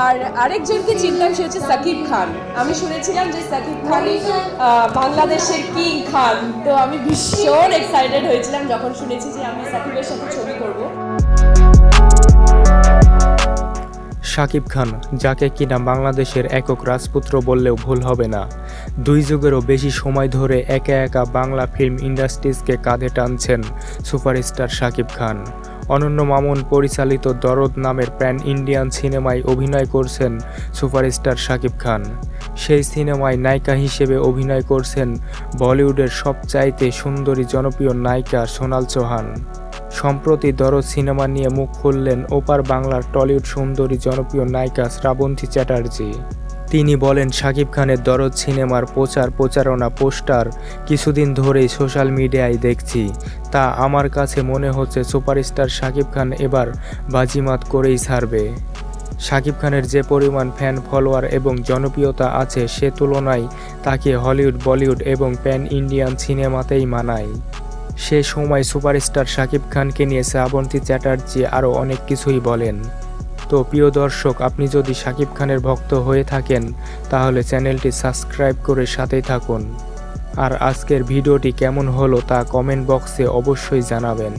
আর আরেকজনকে চিনতাম, সে হচ্ছে সাকিব খান। আমি শুনেছিলাম যে সাকিব খানই বাংলাদেশের কিং খান। তো আমি ভীষণ এক্সাইটেড হয়েছিলাম যখন শুনেছি যে আমি সাকিবের সাথে ছবি করব। শাকিব খান, যাকে কিনা বাংলাদেশের একক রাজপুত্র বললেও ভুল হবে না, দুই যুগেরও বেশি সময় ধরে একা একা বাংলা ফিল্ম ইন্ডাস্ট্রিজকে কাঁধে টানছেন সুপারস্টার শাকিব খান। অনন্য মামুন পরিচালিত দরদ নামের প্যান ইন্ডিয়ান সিনেমায় অভিনয় করছেন সুপারস্টার শাকিব খান। সেই সিনেমায় নায়িকা হিসেবে অভিনয় করছেন বলিউডের সবচাইতে সুন্দরী জনপ্রিয় নায়িকা সোনাল চৌহান। সম্প্রতি দরদ সিনেমা নিয়ে মুখ খুললেন ওপার বাংলার টলিউড সুন্দরী জনপ্রিয় নায়িকা শ্রাবন্তী চ্যাটার্জি। তিনি বলেন, শাকিব খানের দরদ সিনেমার প্রচার প্রচারণা পোস্টার কিছুদিন ধরেই সোশ্যাল মিডিয়ায় দেখছি। তা আমার কাছে মনে হচ্ছে সুপারস্টার শাকিব খান এবার বাজিমাত করেই ছাড়বে। শাকিব খানের যে পরিমাণ ফ্যান ফলোয়ার এবং জনপ্রিয়তা আছে সে তুলনায় তাকে হলিউড, বলিউড এবং প্যান ইন্ডিয়ান সিনেমাতেই মানায়। সে সময় সুপারস্টার শাকিব খানকে নিয়ে শ্রাবন্তী চ্যাটার্জি আরও অনেক কিছুই বলেন। তো প্রিয় দর্শক, আপনি যদি শাকিব খানের ভক্ত হয়ে থাকেন, তাহলে চ্যানেলটি সাবস্ক্রাইব করে সাথেই থাকুন। আর আজকের ভিডিওটি কেমন হলো তা কমেন্ট বক্সে অবশ্যই জানাবেন।